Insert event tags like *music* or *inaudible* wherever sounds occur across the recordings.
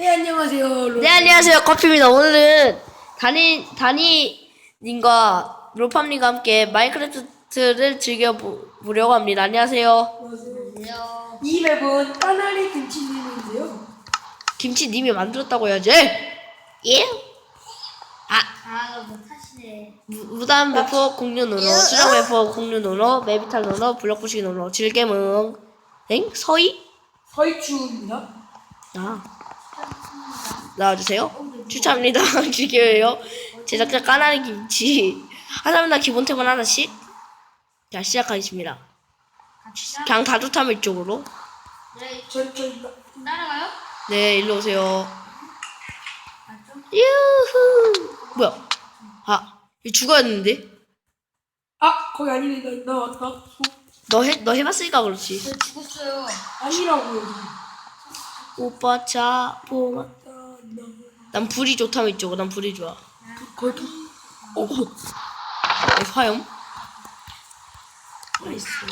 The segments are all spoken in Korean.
네 안녕하세요. 로... 네 안녕하세요 커피입니다 오늘은 다니 다니님과 로팜님과 함께 마인크래프트를 즐겨보려고 합니다 안녕하세요 안녕하세요. 이 맵은 까나리 김치님인데요. 김치님이 만들었다고 해야지 예? 아 아. 무- 무단 배포 공유 노노 수정 배포 공유 노노 메비탈 노노 블럭 부시기 노노 질게뭉 엥? 서희? 서이추입니다. 아 나와주세요 추천합니다 *laughs* 즐겨요 제작자 까나리 김치 하나마다 기본 템은 하나씩 자 시작하겠습니다. 그냥 다두탐 이쪽으로 네, 저, 저, 따라가요? 네 일로 오세요? 유후 뭐야 아 이거 죽었는데 아 거기 아니네. 나, 나, 나 너 해 너 해봤으니까 그렇지 저 죽었어요. 아니라고요. 여기. 오빠 차봉 맞다. 나 난 불이 좋다면 이쪽으로 난 불이 좋아. 거기 도... 어, 어. 어, 화염? 나이스 중,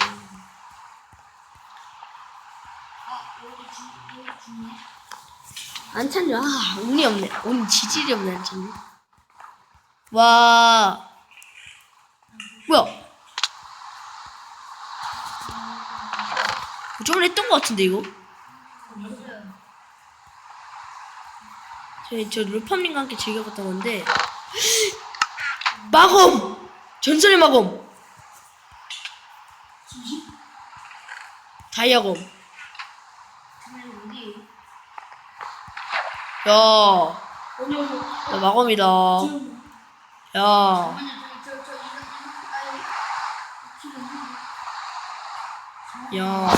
여기 중에. 안 찬냐 아 운이 없네. 운 지질이 없네 안 찬냐 와. 뭐야? 저번에 했던 것 같은데 이거 없어요. 저, 저 루팜님과 함께 즐겨봤던 건데 마검 전설의 마검 다이아검. 야. 나 마검이다 야. 야,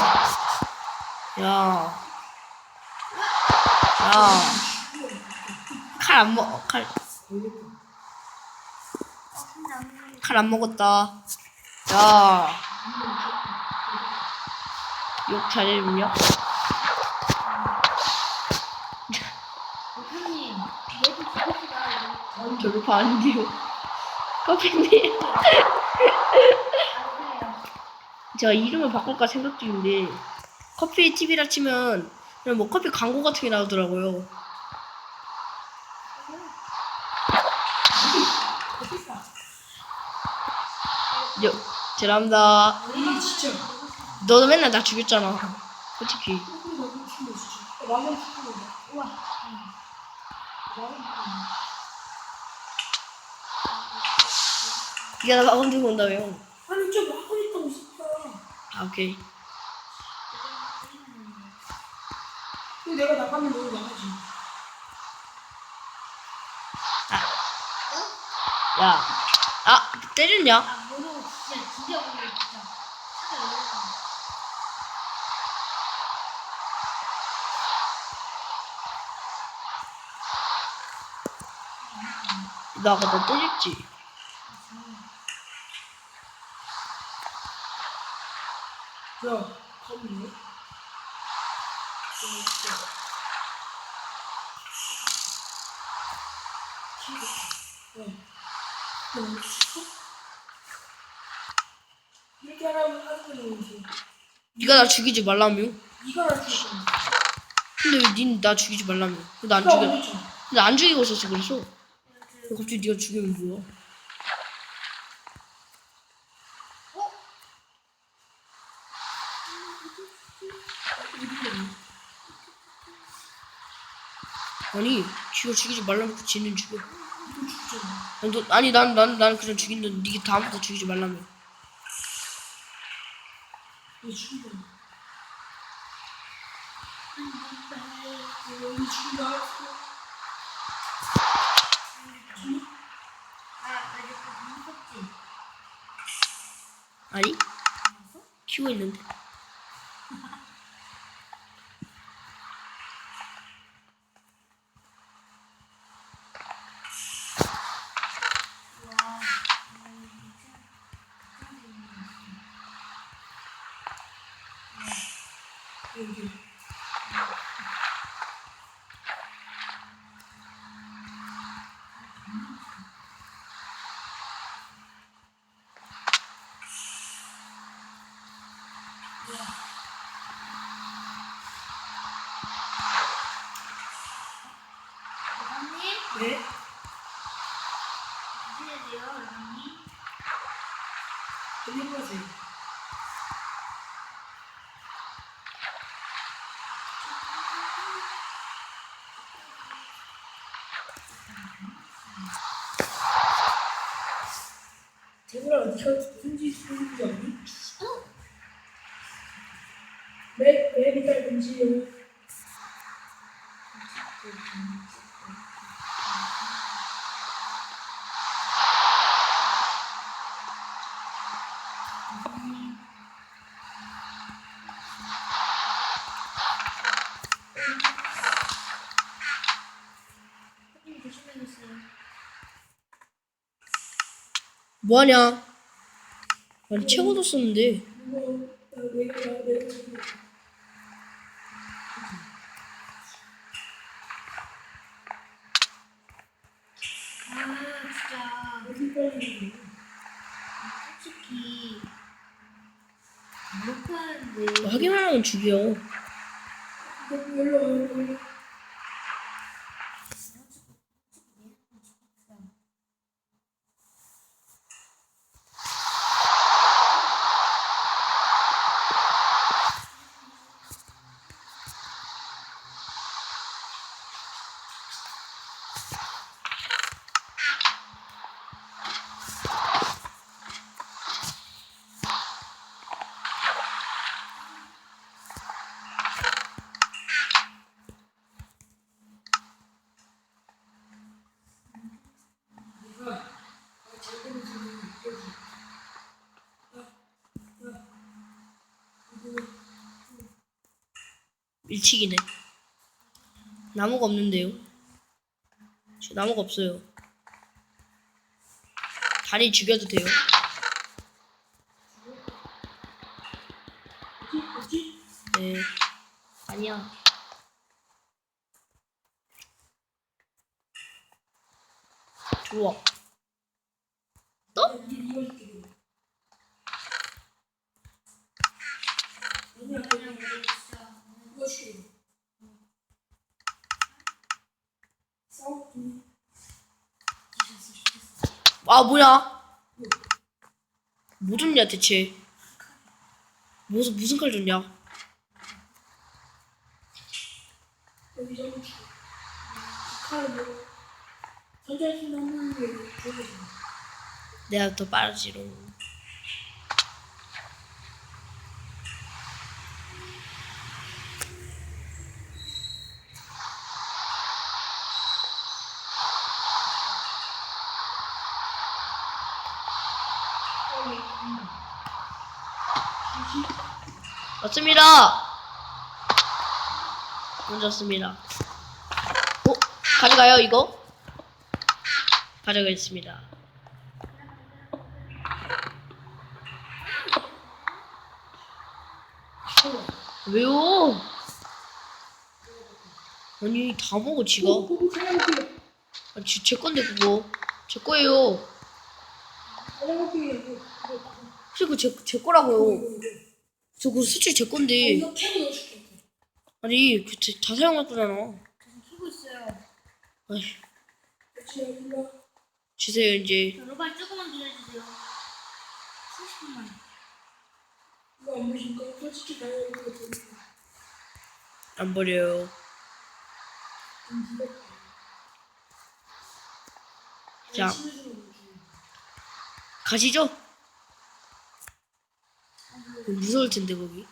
야, 야, 칼 안 먹, 칼, 칼 안 먹었다. 야, 욕. 이거. 저로 봤는데요. 커피님. *laughs* 제가 이름을 바꿀까 생각 중인데, 커피 TV라 치면, 그냥 뭐 커피 광고 같은 게 나오더라고요. 이게 진짜. 너도 맨날 나 죽였잖아. 솔직히. 네가 나 마음 들고 온다며. 아니 좀 하고 있다고 싶다. 아, 오케이. 근데 내가 나가면 너무 나가지. 야. 아, 때렸냐? 아, 모르고 진짜, 진짜 모르고 진짜. 진짜 모르고. 나가 너 때렸지? 야, 이렇게 하는 거지. 네가 나 죽이지 말라며. 이거 할수 있어. 근데 왜니나 죽이지 말라며. 근데 안나 죽여. 근데 안 죽이고 있었어 그랬어. 왜 갑자기 네가 죽이면 뭐야? 아니, 지가 죽이지 말라놓고 지는 죽여. 아니, 너, 아니 난, 난, 난 그냥 죽인다. 니가 다음부터 죽이지 말라며. 죽이려? 아, 나 이렇게 무섭지? 아니? 키고 있는데. 여기. 네? 조심해야 돼요, 라니. 안녕하세요. 제발 어디가 무슨 짓 하는 거 아니? 맵, 맵이 짧은지요? 손님 조심해주세요. 뭐하냐? 아니 채워도 썼는데 이거, 나 내가, 나 내가, 아, 진짜. 어디 빨리 솔직히. 하면 죽여 너무 연락 와. 일치기네. 나무가 없는데요? 저 나무가 없어요. 다리 죽여도 돼요? 네. 아니야. 좋아 뭐지? 이거 줄게. 아니야, 그냥 우리 진짜. 이거 줄게. 싸우기. 아 뭐야? 뭐 줬냐 대체? 무슨 무슨 칼 줬냐 좋거든. 내가 더 빠르지롱 맞습니다 먼저습니다 어? 가져가요 이거? 가져가겠습니다 왜요? 아니 다 먹어 지가 어. 아, 지, 제 건데 그거 제 거예요 그거 제, 제 거라고요. 저 그거 수출 제 아, 건데 이거 캔 넣어줄게. 아니 그다 사용할 거잖아 지금 키고 있어요. 아이 일로 주세요 이제 저 로발 조금만 기다려주세요. 30분만. 이거 안 보신가? 솔직히 가야 될것 같은데. 안 버려요 좀 무겁다. 자. 가시죠 무서울 텐데 거기.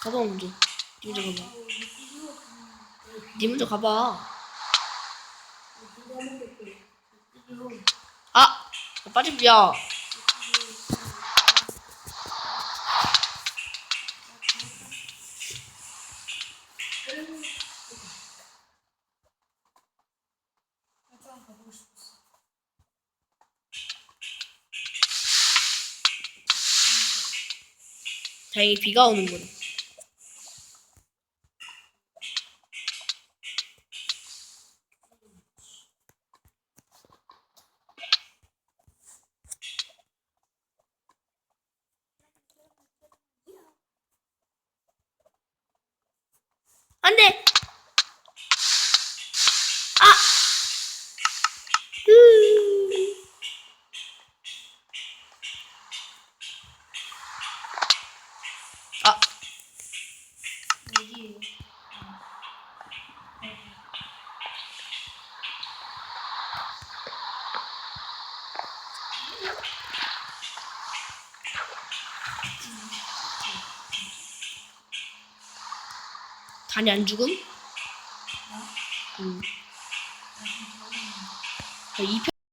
가봐 먼저. 니 먼저 가봐. 니 먼저 가봐. 먹겠대. 아 빠집야 잠깐 가보고 싶었어. 다행히 비가 오는군 안돼 아 간이 안 죽음? 나? 응. 나 지금 저기 이 편.